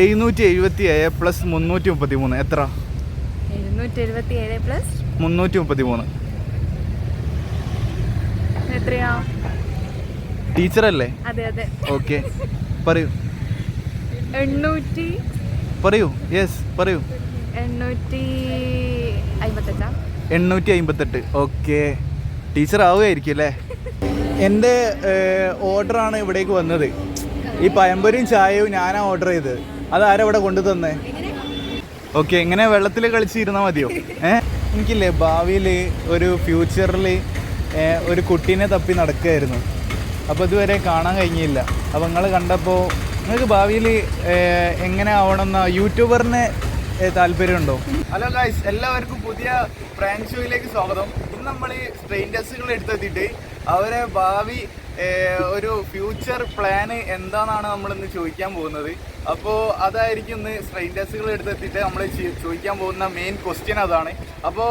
എഴുന്നൂറ്റി എഴുപത്തി ഏഴ് പ്ലസ് മുന്നൂറ്റി മുപ്പത്തി മൂന്ന് എത്ര? എഴുന്നൂറ്റി എഴുപത്തി ഏഴ് പ്ലസ് മുന്നൂറ്റി മുപ്പത്തി മൂന്ന് എത്രയാ? ടീച്ചറല്ലേ? അതെ അതെ. ഓക്കെ. പറയൂ. എണ്ണൂറ്റി പറയൂ. യെസ് പറയൂ. എണ്ണൂറ്റി അമ്പത്തെട്ടാ എണ്ണൂറ്റി അമ്പത്തെട്ട് ഓക്കെ. ടീച്ചർ ആവുകയായിരിക്കും അല്ലേ? എന്റെ ഓർഡറാണ് ഇവിടേക്ക് വന്നത്. ഈ പഴംപൊരിയും ചായയും ഞാനാ ഓർഡർ ചെയ്തത്. അതാരാ ഇവിടെ കൊണ്ടു തന്നേ ഓക്കെ ഇങ്ങനെ വെള്ളത്തിൽ കളിച്ചിരുന്നാൽ മതിയോ? ഏഹ് എനിക്കില്ലേ ഭാവിയിൽ ഒരു ഫ്യൂച്ചറിൽ ഒരു കുട്ടീനെ തപ്പി നടക്കുകയായിരുന്നു അപ്പോൾ ഇതുവരെ കാണാൻ കഴിഞ്ഞില്ല. അപ്പോൾ നിങ്ങൾ കണ്ടപ്പോൾ നിങ്ങൾക്ക് ഭാവിയിൽ എങ്ങനെ ആവണമെന്ന യൂട്യൂബറിന് താല്പര്യമുണ്ടോ? ഹലോ ഗായ്സ് എല്ലാവർക്കും പുതിയ പ്രാങ്ക് ഷോയിലേക്ക് സ്വാഗതം. ഇന്ന് നമ്മൾ സ്ട്രെയിൻ ടെസ്റ്റുകൾ എടുത്തെത്തിയിട്ട് അവരെ ഭാവി ഒരു ഫ്യൂച്ചർ പ്ലാന് എന്താണെന്നാണ് നമ്മൾ ഇന്ന് ചോദിക്കാൻ പോകുന്നത്. അപ്പോൾ അതായിരിക്കും ഇന്ന് സ്ട്രെയിൻഡേഴ്സുകൾ എടുത്തെത്തിയിട്ട് നമ്മൾ ചോദിക്കാൻ പോകുന്ന മെയിൻ ക്വസ്റ്റ്യൻ അതാണ്. അപ്പോൾ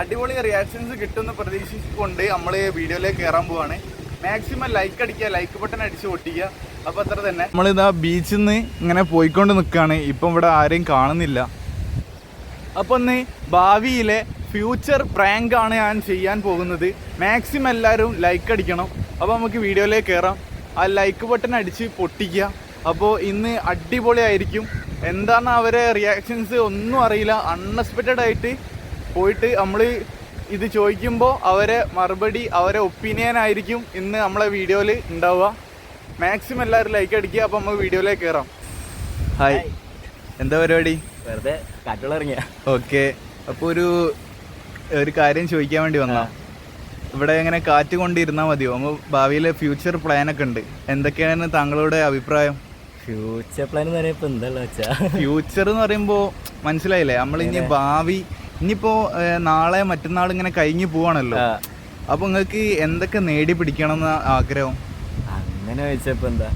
അടിപൊളി റിയാക്ഷൻസ് കിട്ടുമെന്ന് പ്രതീക്ഷിച്ചുകൊണ്ട് നമ്മൾ വീഡിയോയിലേക്ക് കയറാൻ പോവാണ്. മാക്സിമം ലൈക്ക് അടിക്കുക ലൈക്ക് ബട്ടൺ അടിച്ച് പൊട്ടിക്കുക അപ്പോൾ അത്ര തന്നെ. നമ്മളിതാ ബീച്ചിൽ നിന്ന് ഇങ്ങനെ പോയിക്കൊണ്ട് നിൽക്കുകയാണ് ഇപ്പം ഇവിടെ ആരെയും കാണുന്നില്ല. അപ്പോൾ ഒന്ന് ഭാവിയിലെ ഫ്യൂച്ചർ പ്രാങ്കാണ് ഞാൻ ചെയ്യാൻ പോകുന്നത്. മാക്സിമം എല്ലാവരും ലൈക്ക് അടിക്കണം. അപ്പോൾ നമുക്ക് വീഡിയോയിലേക്ക് കയറാം ആ ലൈക്ക് ബട്ടൺ അടിച്ച് പൊട്ടിക്കുക. അപ്പോൾ ഇന്ന് അടിപൊളിയായിരിക്കും. എന്താണ് അവരെ റിയാക്ഷൻസ് ഒന്നും അറിയില്ല. അൺഎക്സ്പെക്റ്റഡ് ആയിട്ട് പോയിട്ട് നമ്മൾ ഇത് ചോദിക്കുമ്പോൾ അവരെ മറുപടി അവരെ ഒപ്പീനിയൻ ആയിരിക്കും ഇന്ന് നമ്മളെ വീഡിയോയിൽ ഉണ്ടാവുക. മാക്സിമം എല്ലാവരും ലൈക്ക് അടിക്കുക. അപ്പോൾ നമുക്ക് വീഡിയോയിലേക്ക് കയറാം ഹായ് എന്താ പരിപാടി? വെറുതെ കാറ്റുകളിറങ്ങിയ ഓക്കെ അപ്പോൾ ഒരു ഒരു കാര്യം ചോദിക്കാൻ വേണ്ടി വന്നാ ഇവിടെ ഇങ്ങനെ കാറ്റ് കൊണ്ടിരുന്നാൽ മതിയോ? നമ്മൾ ഭാവിയിലെ ഫ്യൂച്ചർ പ്ലാൻ ഒക്കെ ഉണ്ട്. എന്തൊക്കെയാണ് താങ്കളുടെ അഭിപ്രായം? ഫ്യൂച്ചർ പ്ലാൻ എന്ന് പറയുമ്പോൾ എന്താ വെച്ചാ? ഫ്യൂച്ചർ എന്ന് പറയുമ്പോൾ മനസ്സിലായില്ലേ? നമ്മൾ ഇനി ഭാവി ഇനിയിപ്പോൾ നാളെ മറ്റന്നാൾ ഇങ്ങനെ കഴിഞ്ഞു പോവാണല്ലോ. അപ്പൊ അപ്പോൾ നിങ്ങൾക്ക് എന്തൊക്കെ നേടി പിടിക്കണം എന്ന ആഗ്രഹം? അങ്ങനെ ചോദിച്ചപ്പോൾ എന്താ?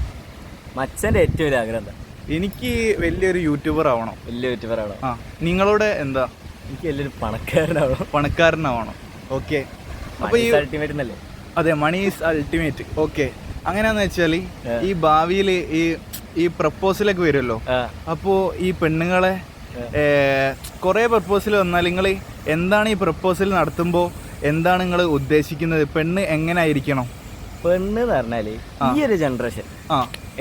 മച്ചന്റെ ഏറ്റവും വലിയ ആഗ്രഹം എന്താ? എനിക്ക് വലിയൊരു യൂട്യൂബർ ആവണം. വലിയ യൂട്യൂബർ ആവണം. ആ. നിങ്ങളുടെ എന്താ? എനിക്ക് വലിയൊരു പണക്കാരനാവണം. പണക്കാരനാവണം. ഓക്കെ. അപ്പോൾ ഈ അൾട്ടിമേറ്റ് എന്നല്ലേ? അതെ മണി ഈസ് അൾട്ടിമേറ്റ് ഓക്കെ. അങ്ങനെയാന്ന് വെച്ചാൽ ആ. ഈ ഭാവിയിൽ ഈ ഈ പ്രപ്പോസലൊക്കെ വരുമല്ലോ? അപ്പോ അപ്പോൾ ഈ പെണ്ണുങ്ങളെ കുറേ പ്രപ്പോസൽ വന്നാൽ നിങ്ങൾ എന്താണ് ഈ പ്രപ്പോസൽ നടത്തുമ്പോൾ എന്താണ് നിങ്ങൾ ഉദ്ദേശിക്കുന്നത്? പെണ്ണ് എങ്ങനെ ആയിരിക്കണം പെണ്ണ് എന്ന് പറഞ്ഞാൽ ഈ ഒരു ജനറേഷൻ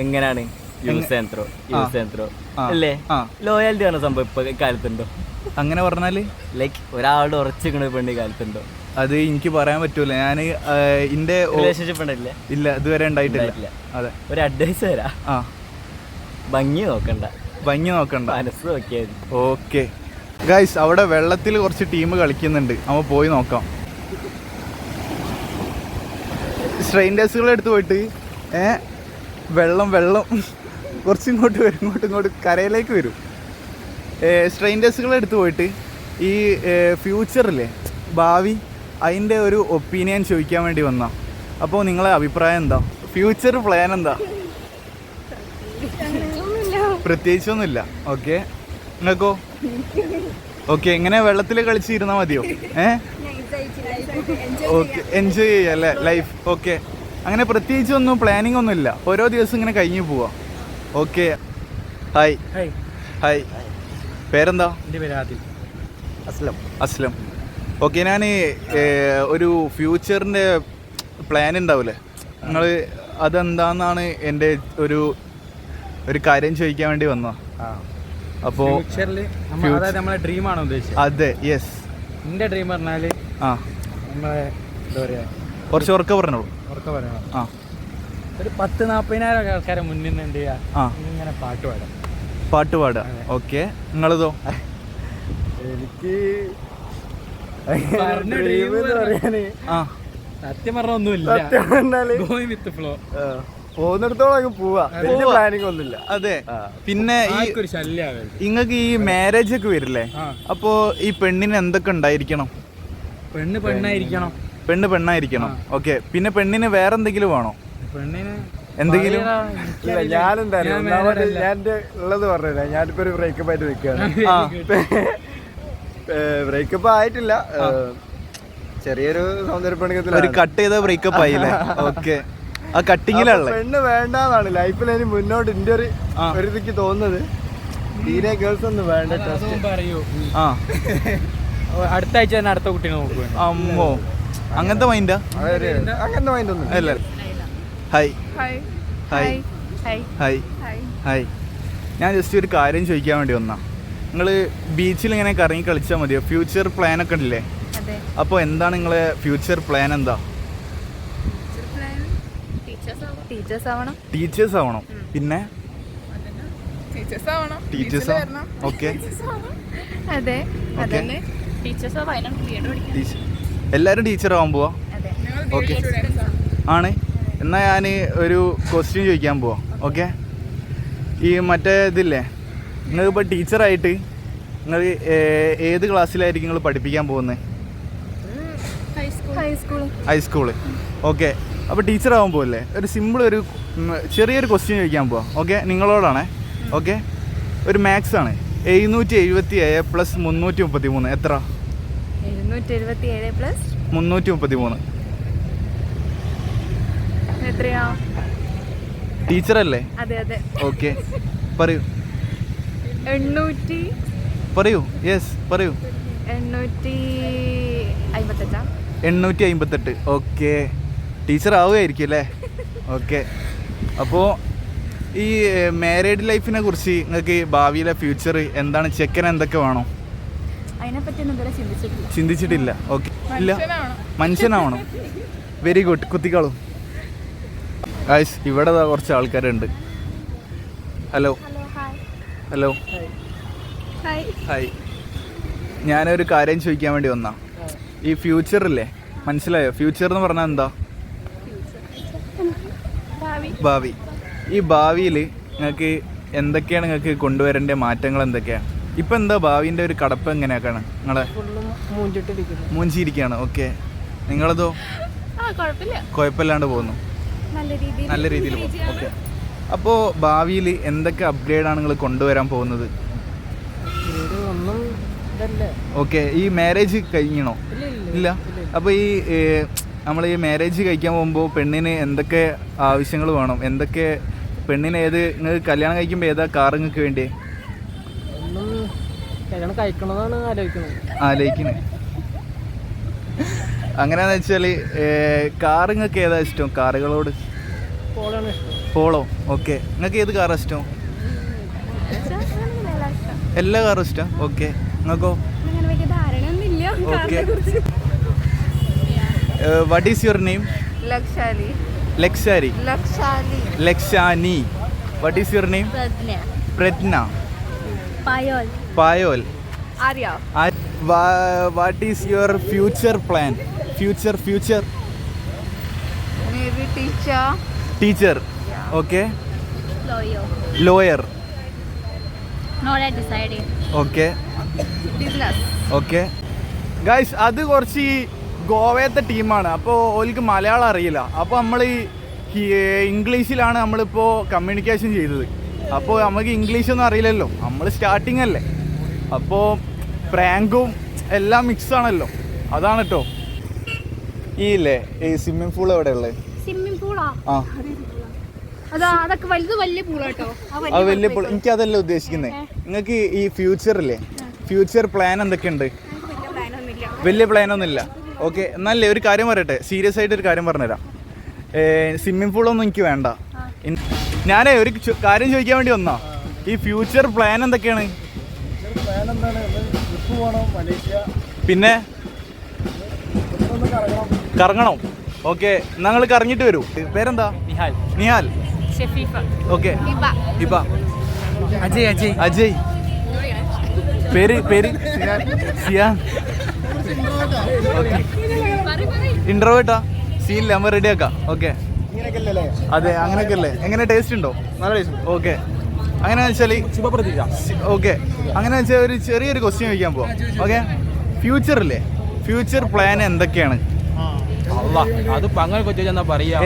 എങ്ങനെയാണ് use and throw use and throw? ആ. അല്ലേ? ലോയാലിറ്റി പറഞ്ഞ സംഭവം ഇപ്പൊ കാലത്തുണ്ടോ? അങ്ങനെ പറഞ്ഞാൽ? ലൈക്ക് ഒരാളുടെ ഉറച്ചിരിക്കണ പെണ്ണ് കാലത്തുണ്ടോ? അത് എനിക്ക് പറയാൻ പറ്റൂല. ഞാൻ ഇന്റെ റിലേഷൻഷിപ്പ് ഉണ്ടല്ലേ ഇല്ല ഇതുവരെ ഉണ്ടായിട്ടില്ല. അതെ. ഒരു അഡ്വൈസ് തരാ. ആ. ഭംഗി നോക്കണ്ട. ഭംഗി നോക്കണ്ട. മനസ്സ് നോക്കിയാൽ ഓക്കെ. ഗൈസ് അവിടെ വെള്ളത്തിൽ കുറച്ച് ടീം കളിക്കുന്നുണ്ട്. നമ്മ പോയി നോക്കാം. സ്ട്രെയിൻഡേഴ്സുകൾ എടുത്ത് പോയിട്ട് ഏ വെള്ളം വെള്ളം കുറച്ച് ഇങ്ങോട്ട് വരും ഇങ്ങോട്ട് ഇങ്ങോട്ട് കരയിലേക്ക് വരും. സ്ട്രെയിൻഡേഴ്സുകൾ എടുത്ത് പോയിട്ട് ഈ ഫ്യൂച്ചറിലെ ഭാവി അതിന്റെ ഒരു ഒപ്പീനിയൻ ചോദിക്കാൻ വേണ്ടി വന്നാ. അപ്പോൾ നിങ്ങളെ അഭിപ്രായം എന്താ? ഫ്യൂച്ചർ പ്ലാൻ എന്താ? പ്രത്യേകിച്ചൊന്നുമില്ല. ഓക്കെ. നിങ്ങൾക്കോ? ഓക്കെ എങ്ങനെ വെള്ളത്തിൽ കളിച്ചിരുന്നാൽ മതിയോ? ഏ? ഓക്കെ എൻജോയ് ചെയ്യാം അല്ലേ? Life okay. അങ്ങനെ പ്രത്യേകിച്ചൊന്നും പ്ലാനിങ് ഒന്നും ഇല്ല ഓരോ ദിവസം ഇങ്ങനെ കഴിഞ്ഞു പോവാ. ഓക്കെ. ഹായ് ഹായ് പേരെന്താ? എന്റെ പേര് ആദിൽ. അസ്ലം. അസ്ലം. ഓക്കെ ഞാൻ ഒരു ഫ്യൂച്ചറിന്റെ പ്ലാൻ ഉണ്ടാവില്ലേ നിങ്ങൾ അതെന്താന്നാണ് എന്റെ ഒരു ഒരു കാര്യം ചോദിക്കാൻ വേണ്ടി വന്നത്. അപ്പോൾ നമ്മളെ ഡ്രീം ആണോ ഉദ്ദേശിച്ചത് അതെ യെസ്. എന്റെ ഡ്രീം പറഞ്ഞാൽ ആ. നമ്മളെ എന്താ പറയുക കുറച്ച് ഉറക്ക പറഞ്ഞോളൂ. ഉറക്ക പറഞ്ഞോളൂ ആ. ഒരു പത്ത് നാൽപ്പതിനായിരം ആൾക്കാരെ മുന്നിൽ നിന്ന് എന്ത് ചെയ്യുക ഇങ്ങനെ പാട്ട് പാടാം. പാട്ട് പാടുക ഓക്കെ. നിങ്ങളിതോ? എനിക്ക് പറഞ്ഞ dream എന്ന് പറയാന് ആ സത്യം പറഞ്ഞ ഒന്നുമില്ല. സത്യം പറഞ്ഞാൽ വിത്ത് ഫ്ലോ പോകുന്നിടത്തോളം അങ്ങ് പോവാ. വലിയ. പ്ലാനിങ് ഒന്നുമില്ല. അതെ. പിന്നെ ഈ നിങ്ങൾക്ക് ഈ മാരേജ് ഒക്കെ വരില്ലേ? അപ്പോ ഈ പെണ്ണിന് എന്തൊക്കെ ഉണ്ടായിരിക്കണം? പെണ്ണ് പെണ്ണായിരിക്കണം. പെണ്ണ് പെണ്ണായിരിക്കണം. ഓക്കെ. പിന്നെ പെണ്ണിന് വേറെ എന്തെങ്കിലും വേണോ? പെണ്ണിന് എന്തെങ്കിലും? ഇല്ല ഞാൻ ഉള്ളത് പറഞ്ഞില്ല? ഞാനിപ്പോ ഒരു ബ്രേക്കപ്പ് ആയിട്ട് നിൽക്കുകയാണ് ബ്രേക്കപ്പ് ആയിട്ടില്ല. ചെറിയൊരു ചെറിയൊരു ഒരു കട്ട് ചെയ്ത ബ്രേക്കപ്പ് ആയില്ലേ? ഓക്കെ ആ കട്ടിങ്ങിലുള്ള പെണ്ണ് വേണ്ടാന്നാണ് ലൈഫിൽ ഇനി മുന്നോട്ട് എന്റെ ഒരു. ഒരു ഇതിക്ക് തോന്നുന്നത്. തീരെ ഗേൾസ് ഒന്നും വേണ്ട പറയൂ. ആ. അടുത്ത ആഴ്ച തന്നെ അടുത്ത കുട്ടീനെ നോക്കുക അമ്മോ. അങ്ങനത്തെ മൈൻഡാ അങ്ങനത്തെ മൈൻഡ് ഒന്നും അല്ല hi hi hi hi hi hi hi ഞാൻ ജസ്റ്റ് ഒരു കാര്യം ചോദിക്കാൻ വേണ്ടി വന്നാ. നിങ്ങൾ ബീച്ചിൽ ഇങ്ങനെ കറങ്ങി കളിച്ചാൽ മതിയോ? ഫ്യൂച്ചർ പ്ലാൻ ഒക്കെ ഉണ്ടല്ലേ? അതെ. അപ്പോൾ എന്താണ് നിങ്ങളെ ഫ്യൂച്ചർ പ്ലാൻ എന്താ? ടീച്ചേഴ്സ് ആവണം. ടീച്ചേഴ്സ് ആവണം. പിന്നെ? ടീച്ചേഴ്സ് ആവണം. ടീച്ചേഴ്സ് ഓക്കെ അതെ. എല്ലാവരും ടീച്ചർ ആവാൻ പോവാ? അതെ. ഓക്കെ ആണ്. എന്നാ ഞാൻ ഒരു ക്വസ്റ്റ്യൻ ചോദിക്കാൻ പോവാ. ഓക്കെ ഈ മറ്റേ ഇതില്ലേ? നിങ്ങൾ ഇപ്പോൾ ടീച്ചറായിട്ട് നിങ്ങൾ ഏത് ക്ലാസ്സിലായിരിക്കും നിങ്ങൾ പഠിപ്പിക്കാൻ പോകുന്നത് ഹൈസ്കൂൾ ഓക്കെ അപ്പോൾ ടീച്ചർ അല്ലേ പോകല്ലേ ഒരു സിമ്പിൾ ഒരു ചെറിയൊരു ക്വസ്റ്റ്യൻ ചോദിക്കാൻ പോവാം. ഓക്കെ നിങ്ങളോടാണേ. ഓക്കെ ഒരു മാത്സ് ആണ്. എഴുന്നൂറ്റി എഴുപത്തി ഏഴ് പ്ലസ് മുന്നൂറ്റി മുപ്പത്തി മൂന്ന് എത്ര മുന്നൂറ്റി മുപ്പത്തി മൂന്ന് ടീച്ചറല്ലേ ഓക്കെ പറയൂ. എണ്ണൂറ്റി പറയൂ. യെസ് പറയൂ. എണ്ണൂറ്റി എണ്ണൂറ്റി അമ്പത്തെട്ട് ഓക്കെ ടീച്ചർ ആവുകയായിരിക്കും അല്ലേ? ഓക്കെ അപ്പോൾ ഈ മാരീഡ് ലൈഫിനെ കുറിച്ച് നിങ്ങൾക്ക് ഭാവിയിലെ ഫ്യൂച്ചർ എന്താണ്? ചെക്കൻ എന്തൊക്കെ വേണോ? ചിന്തിച്ചിട്ടില്ല. ഓക്കെ ഇല്ല. മനുഷ്യനാവണം. വെരി ഗുഡ് കുത്തിക്കാളും. ഇവിടെ കുറച്ച് ആൾക്കാരുണ്ട്. ഹലോ ഹലോ ഹായ് ഞാനൊരു കാര്യം ചോദിക്കാൻ വേണ്ടി വന്നാ. ഈ ഫ്യൂച്ചർ ഇല്ലേ? മനസ്സിലായോ? ഫ്യൂച്ചർ എന്ന് പറഞ്ഞാൽ എന്താ? ഭാവി. ഈ ഭാവിയിൽ നിങ്ങൾക്ക് എന്തൊക്കെയാണ് നിങ്ങൾക്ക് കൊണ്ടുവരേണ്ട മാറ്റങ്ങൾ എന്തൊക്കെയാണ് ഇപ്പം എന്താ ഭാവിന്റെ ഒരു കടപ്പ് എങ്ങനെയൊക്കെയാണ്? നിങ്ങളെ മൂഞ്ചിയിരിക്കുകയാണ്. ഓക്കെ നിങ്ങളതോ? കുഴപ്പമില്ലാണ്ട് പോകുന്നു. നല്ല രീതിയിൽ നല്ല രീതിയിൽ പോകും ഓക്കെ അപ്പോൾ ഭാവിയിൽ എന്തൊക്കെ അപ്ഗ്രേഡാണ് നിങ്ങൾ കൊണ്ടുവരാൻ പോകുന്നത്? ഓക്കെ ഈ മാരേജ് കഴിഞ്ഞണോ? ഇല്ല അപ്പോൾ ഈ നമ്മൾ ഈ മാരേജ് കഴിക്കാൻ പോകുമ്പോൾ പെണ്ണിന് എന്തൊക്കെ ആവശ്യങ്ങൾ വേണം? എന്തൊക്കെ പെണ്ണിന് ഏത് നിങ്ങൾ കല്യാണം കഴിക്കുമ്പോൾ ഏതാ കാർ നിങ്ങൾക്ക് വേണ്ടി ആലോചിക്കുന്നത് ആലോചിക്കണേ. അങ്ങനെയാണെന്ന് വെച്ചാൽ കാർ നിങ്ങൾക്ക് ഏതാ ഇഷ്ടം? കാറുകളോട് പോളാണ് ഇഷ്ടം. പോളോ? ഓക്കെ നിങ്ങൾക്ക് ഏത് കാറാണ് ഇഷ്ടം? എല്ലാ കാറും ഇഷ്ടം? ഓക്കെ നിങ്ങൾക്കോ okay what is your name Lakshali. Lakshari. Lakshani. What is your name Pragya. Payal. What is your future plan future future teacher okay ലോയോ lawyer okay okay guys അത് കുറച്ച് ഈ ഗോവയത്തെ ടീമാണ്. അപ്പോൾ ഓൽക്ക് മലയാളം അറിയില്ല. അപ്പോൾ നമ്മൾ ഈ ഇംഗ്ലീഷിലാണ് നമ്മളിപ്പോൾ കമ്മ്യൂണിക്കേഷൻ ചെയ്തത്. അപ്പോൾ നമുക്ക് ഇംഗ്ലീഷൊന്നും അറിയില്ലല്ലോ. നമ്മൾ സ്റ്റാർട്ടിങ് അല്ലേ? അപ്പോൾ പ്രാങ്കും എല്ലാം മിക്സ് ആണല്ലോ. അതാണ് കേട്ടോ ഈ ഇല്ലേ? ഈ സ്വിമ്മിംഗ് പൂൾ എവിടെയുള്ളത് സ്വിമ്മിംഗ് പൂളാ ആ. അതാ അതൊക്കെ വലുത് വലിയ പൂളാട്ടോ അത് വലിയ പൂൾ എനിക്ക് അതല്ല ഉദ്ദേശിക്കുന്നത് നിങ്ങൾക്ക് ഈ ഫ്യൂച്ചറില്ലേ ഫ്യൂച്ചർ പ്ലാൻ എന്തൊക്കെയുണ്ട്? വലിയ പ്ലാൻ ഒന്നുമില്ല. ഓക്കെ എന്നല്ലേ ഒരു കാര്യം പറയട്ടെ. സീരിയസ് ആയിട്ട് ഒരു കാര്യം പറഞ്ഞുതരാം. സ്വിമ്മിംഗ് പൂളൊന്നും എനിക്ക് വേണ്ട. ഞാനേ ഒരു കാര്യം ചോദിക്കാൻ വേണ്ടി വന്നോ ഈ ഫ്യൂച്ചർ പ്ലാൻ എന്തൊക്കെയാണ്? പിന്നെ? കറങ്ങണം. കറങ്ങണം. ഓക്കെ ഞങ്ങൾ കറങ്ങിട്ട് വരൂ. പേരെന്താ? നിഹാൽ. നിഹാൽ. ഓക്കെ അജയ് അജയ്. അജയ്. പേര് പേര്? സിയാൻ. ഇൻട്രോവേട്ടാ സീനില്ല നമ്മൾ റെഡി ആക്കാം. ഓക്കെ അതെ അങ്ങനെയൊക്കെ അല്ലേ എങ്ങനെ ടേസ്റ്റ് ഉണ്ടോ? നല്ല ടേസ്റ്റ് ഓക്കെ അങ്ങനെ വെച്ചാൽ ശുഭപ്രതീക്ഷ. ഓക്കെ അങ്ങനെ വെച്ചാൽ ഒരു ചെറിയൊരു ക്വസ്റ്റ്യൻ ചോദിക്കാൻ പോവാം. ഓക്കെ ഫ്യൂച്ചറില്ലേ ഫ്യൂച്ചർ പ്ലാൻ എന്തൊക്കെയാണ്? അത് അങ്ങനെ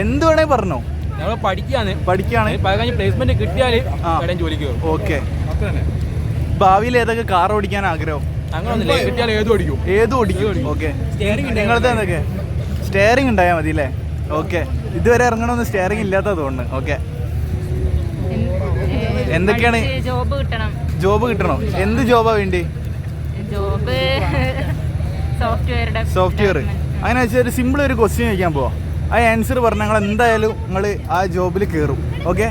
എന്ത് വേണേ പറഞ്ഞോ. ഞങ്ങൾ പഠിക്കാണ് പഠിക്കുകയാണ്? കഴിഞ്ഞ് പ്ലേസ്മെന്റ് കിട്ടിയാൽ ആ. കടം ജോലിക്ക് കയറും ഓക്കെ. ഭാവിയിൽ ഏതൊക്കെ കാർ ഓടിക്കാൻ ആഗ്രഹം? അങ്ങനൊന്നുമില്ല. കിട്ടിയാൽ ഏതും ഓടിക്കും? ഏത് ഓടിക്കും? ഓക്കെ. നിങ്ങളത്തെ എന്തൊക്കെ? സ്റ്റെയറിംഗ് ഉണ്ടായാൽ മതി അല്ലേ? ഓക്കെ. ഇതുവരെ ഇറങ്ങണമെന്ന് സ്റ്റെയറിംഗ് ഇല്ലാത്തത് തോന്നുന്നു. ഓക്കെ. എന്തൊക്കെയാണ്? ജോബ് കിട്ടണം. ജോബ് കിട്ടണോ? എന്ത് ജോബാ വേണ്ടി? ജോബ് സോഫ്റ്റ്വെയർ സോഫ്റ്റ്വെയർ അങ്ങനെ വെച്ചാൽ ഒരു സിമ്പിൾ ഒരു ക്വസ്റ്റ്യൻ ചോദിക്കാൻ പോവാം. ആ ആൻസർ പറഞ്ഞാൽ ഞങ്ങൾ എന്തായാലും നിങ്ങൾ ആ ജോബിൽ കയറും ഓക്കെ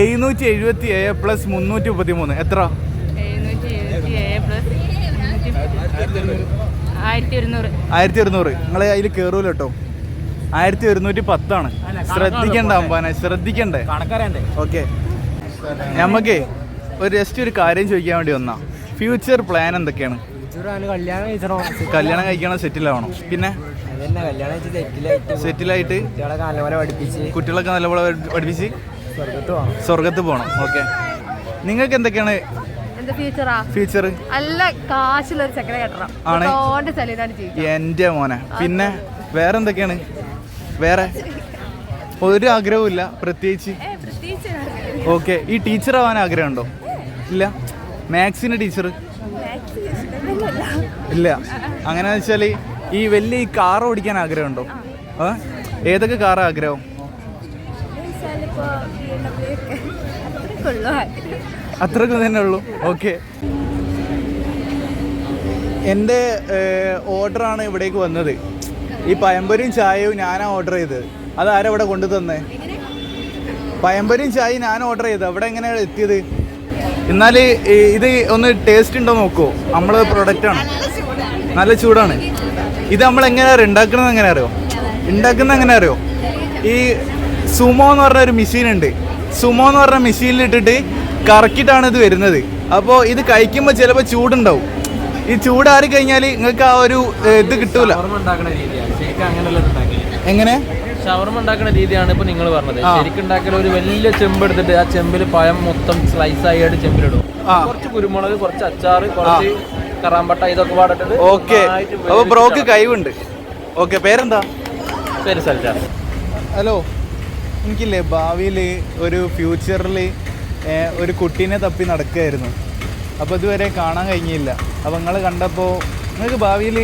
എഴുന്നൂറ്റി എഴുപത്തി ഏഴ് പ്ലസ് മുന്നൂറ്റി മുപ്പത്തി മൂന്ന് എത്ര ആയിരത്തി ഒരുന്നൂറ് നിങ്ങൾ അതിൽ കയറൂല കേട്ടോ. ആയിരത്തി ഒരുന്നൂറ്റി പത്താണ് ശ്രദ്ധിക്കണ്ട അമ്പാനെ ശ്രദ്ധിക്കണ്ടേ? ഓക്കെ നമുക്കേ ഒരു ജസ്റ്റ് ഒരു കാര്യം ചോദിക്കാൻ വേണ്ടി വന്നാ. ഫ്യൂച്ചർ പ്ലാൻ എന്തൊക്കെയാണ്? കല്യാണം കഴിക്കണം സെറ്റിൽ ആവണം പിന്നെ സെറ്റിലായിട്ട് കുട്ടികളൊക്കെ നല്ലപോലെ പഠിപ്പിച്ച്. സ്വർഗത്ത് പോകണം ഓക്കെ. നിങ്ങൾക്ക് എന്തൊക്കെയാണ് ഫ്യൂച്ചർ നല്ല കാശുള്ളൊരു ചെക്കനെ കെട്ടണം. എന്റെ മോനെ. പിന്നെ വേറെ എന്തൊക്കെയാണ് വേറെ? ഒരു ആഗ്രഹവും ഇല്ല പ്രത്യേകിച്ച് ഓക്കെ. ഈ ടീച്ചർ ആവാൻ ആഗ്രഹമുണ്ടോ? ഇല്ല? മാത്സിന് ടീച്ചർ ഇല്ല. അങ്ങനെ വെച്ചാൽ ഈ വലിയ ഈ കാർ ഓടിക്കാൻ ആഗ്രഹമുണ്ടോ? ഏതൊക്കെ കാർ ആഗ്രഹം? അത്രക്കും തന്നെ ഉള്ളൂ. ഓക്കെ. എന്റെ ഓർഡറാണ് ഇവിടേക്ക് വന്നത്. ഈ പയമ്പരും ചായയും ഞാനാ ഓർഡർ ചെയ്തത്. അതാരാ ഇവിടെ കൊണ്ടു തന്നെ പയമ്പരും ചായയും ഞാൻ ഓർഡർ ചെയ്തത്. അവിടെ എങ്ങനെയാണ് എത്തിയത്? എന്നാൽ ഇത് ഒന്ന് ടേസ്റ്റ് ഉണ്ടോ നോക്കുമോ നമ്മൾ ആണ്. നല്ല ചൂടാണ്. ഇത് നമ്മൾ എങ്ങനെയാ ഉണ്ടാക്കുന്നത് എങ്ങനെ അറിയോ? ഉണ്ടാക്കുന്നത് എങ്ങനെ അറിയോ? ഈ സുമോ എന്ന് പറഞ്ഞ ഒരു മെഷീൻ ഉണ്ട്. സുമോ എന്ന് പറഞ്ഞ മെഷീനിൽ ഇട്ടിട്ട് കറക്കിയിട്ടാണ് ഇത് വരുന്നത്. അപ്പോൾ ഇത് കഴിക്കുമ്പോൾ ചിലപ്പോൾ ചൂടുണ്ടാവും. ഈ ചൂടാറി കഴിഞ്ഞാൽ നിങ്ങൾക്ക് ആ ഒരു ഇത് കിട്ടൂല. എങ്ങനെ? ഷവർമ ഉണ്ടാക്കുന്ന രീതിയാണ് ഇപ്പൊ നിങ്ങൾ പറഞ്ഞത്. ശരിക്കും ഉണ്ടാക്കുന്ന ഒരു വലിയ ചെമ്പ് എടുത്തിട്ട് ആ ചെമ്പിൽ പഴം മൊത്തം സ്ലൈസ് ആയിട്ട് ചെമ്പിലിടും. കുറച്ച് കുരുമുളക് കുറച്ച് അച്ചാറ് കുറച്ച് കറാമ്പട്ട ഇതൊക്കെ പാടിട്ട് ഓക്കെ. അപ്പൊ ബ്രോക്ക് കഴിവുണ്ട് ഓക്കെ പേരെന്താ? പേര് സൽജാർ ഹലോ. എനിക്കില്ലേ ഭാവിയിൽ ഒരു ഫ്യൂച്ചറിൽ ഒരു കുട്ടീനെ തപ്പി നടക്കുകയായിരുന്നു അപ്പോൾ ഇതുവരെ കാണാൻ കഴിഞ്ഞില്ല. അപ്പോൾ നിങ്ങൾ കണ്ടപ്പോൾ നിങ്ങൾക്ക് ഭാവിയിൽ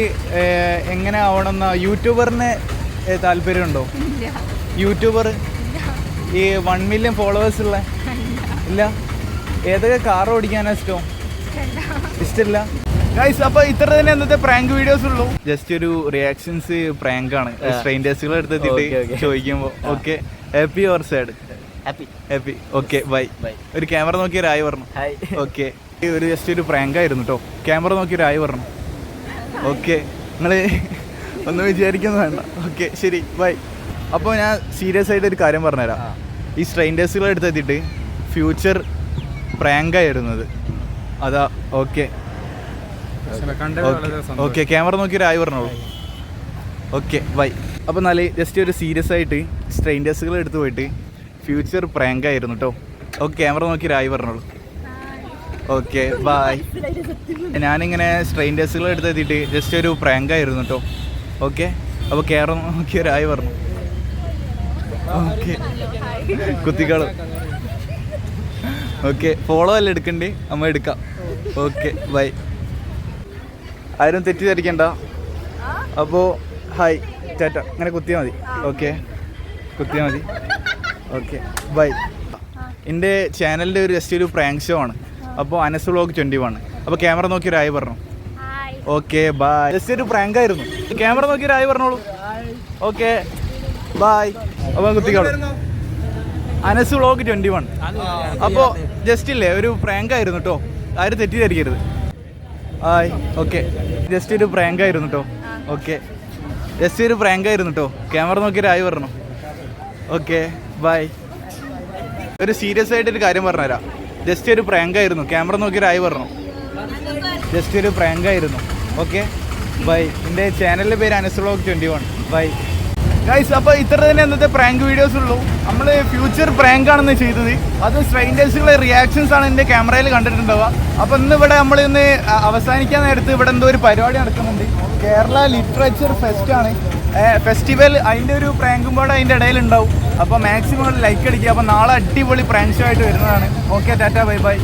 എങ്ങനെ ആവണം യൂട്യൂബറിനെ താല്പര്യമുണ്ടോ? യൂട്യൂബർ ഈ വൺ മില്യൺ ഫോളോവേഴ്സ് ഉള്ള? ഇല്ല. ഏതൊക്കെ കാർ ഓടിക്കാനാ ഇഷ്ടം? ഇഷ്ടമില്ല ഗൈസ് അപ്പൊ ഇത്ര തന്നെ അന്നത്തെ പ്രാങ്ക് വീഡിയോസ് ഉള്ളൂ. ജസ്റ്റ് ഒരു റിയാക്ഷൻസ് പ്രാങ്ക് ആണ് സ്ട്രെയിൻഡേഴ്സുകൾ okay. ചോദിക്കുമ്പോൾ okay happy or sad happy happy okay bye bye ഒരു ക്യാമറ നോക്കി ഒരു ആയി പറഞ്ഞു ഹായ് ഓക്കെ ഒരു ജസ്റ്റ് ഒരു പ്രാങ്ക് ആയിരുന്നു കേട്ടോ ക്യാമറ നോക്കി ഒരു ആയി പറഞ്ഞു ഓക്കെ നിങ്ങൾ ഒന്നും വിചാരിക്കുന്നു വേണ്ട. ഓക്കെ ശരി ബൈ. അപ്പോൾ ഞാൻ സീരിയസ് ആയിട്ട് ഒരു കാര്യം പറഞ്ഞുതരാം. ഈ സ്ട്രെയിൻഡേഴ്സുകൾ എടുത്തെത്തിയിട്ട് ഫ്യൂച്ചർ പ്രാങ്ക് അത് അതാ ഓക്കെ. ഓക്കെ ക്യാമറ നോക്കി ഒരു ആയി പറഞ്ഞോളൂ. Okay bye. അപ്പോൾ നല്ല ജസ്റ്റ് ഒരു സീരിയസ് ആയിട്ട് സ്ട്രെയിൻഡേഴ്സുകൾ എടുത്തു പോയിട്ട് ഫ്യൂച്ചർ പ്രാങ്ക് ആയിരുന്നു കേട്ടോ ഓക്കെ ക്യാമറ നോക്കി ഒരു ആയി പറഞ്ഞോളൂ. ഓക്കെ ബൈ ഞാനിങ്ങനെ സ്ട്രെയിൻഡേഴ്സുകൾ എടുത്തെത്തിയിട്ട് ജസ്റ്റ് ഒരു പ്രാങ്ക് ആയിരുന്നു കേട്ടോ ഓക്കെ. അപ്പോൾ ക്യാമറ നോക്കി ഒരായി പറഞ്ഞു ഓക്കെ. കുത്തിക്കാളും. ഓക്കെ. ഫോളോ അല്ല എടുക്കണ്ടേ? അമ്മ എടുക്കാം. ഓക്കെ. ബൈ. ആരും തെറ്റിദ്ധരിക്കണ്ട. അപ്പോൾ ഹായ്. ടാറ്റ. അങ്ങനെ കുത്തിയാൽ മതി. ഓക്കെ. കുത്തിയാൽ മതി. ഓക്കെ. ബൈ. എന്റെ ചാനലിന്റെ ഒരു ജസ്റ്റ് ഒരു പ്രാങ്ക് ഷോ ആണ്. അപ്പോൾ അനസ് വ്ളോഗ് ട്വന്റി വൺ. അപ്പോൾ ക്യാമറ നോക്കി ഒരായി പറഞ്ഞു ഓക്കെ ബൈ ജസ്റ്റ് ഒരു പ്രാങ്ക് ആയിരുന്നു. ക്യാമറ നോക്കി ആയി പറഞ്ഞോളൂ. ഓക്കെ ബൈ അപ്പൊ കുത്തിക്കോളൂ. അനസ് വ്ളോഗ് ട്വന്റി വൺ അപ്പോൾ ജസ്റ്റ് ഇല്ലേ ഒരു പ്രാങ്ക് ആയിരുന്നു കേട്ടോ ആരും തെറ്റിദ്ധരിക്കരുത്. ഹായ് ഓക്കെ ജസ്റ്റ് ഒരു പ്രാങ്ക് ആയിരുന്നു കേട്ടോ ഓക്കെ ജസ്റ്റ് ഒരു പ്രാങ്ക് ആയിരുന്നു കേട്ടോ ക്യാമറ നോക്കി ആയി പറഞ്ഞു. ഓക്കെ ബൈ ഒരു സീരിയസ് ആയിട്ട് ഒരു കാര്യം പറഞ്ഞുതരാം. ജസ്റ്റ് ഒരു പ്രാങ്ക് ആയിരുന്നു. ക്യാമറ നോക്കി ആയി പറഞ്ഞു. ജസ്റ്റ് ഒരു പ്രാങ്ക് ആയിരുന്നു. ഓക്കെ ബൈ എന്റെ ചാനലിന്റെ പേര് Anas vlog twenty one bye guys അപ്പോൾ ഇത്ര തന്നെ അന്നത്തെ പ്രാങ്ക് വീഡിയോസ് ഉള്ളൂ. നമ്മൾ ഫ്യൂച്ചർ പ്രാങ്ക് ആണെന്ന് ചെയ്തത്. അത് സ്ട്രെയിൻഡേഴ്സുകളെ റിയാക്ഷൻസ് ആണ് എന്റെ ക്യാമറയിൽ കണ്ടിട്ടുണ്ടാവുക. അപ്പോൾ ഇന്ന് ഇവിടെ നമ്മൾ ഇന്ന് അവസാനിക്കാൻ നേരത്ത് ഇവിടെ എന്തോ ഒരു പരിപാടി നടക്കുന്നുണ്ട്. കേരള ലിറ്ററേച്ചർ ഫെസ്റ്റ് ആണ്. ഫെസ്റ്റിവൽ അതിന്റെ ഒരു പ്രാങ്കും കൂടെ അതിന്റെ ഇടയിൽ ഉണ്ടാവും. അപ്പോൾ മാക്സിമം ലൈക്ക് അടിക്കുക. അപ്പോൾ നാളെ അടിപൊളി പ്രാങ്ക്സുമായിട്ട് വരുന്നതാണ്. Okay Tata bye bye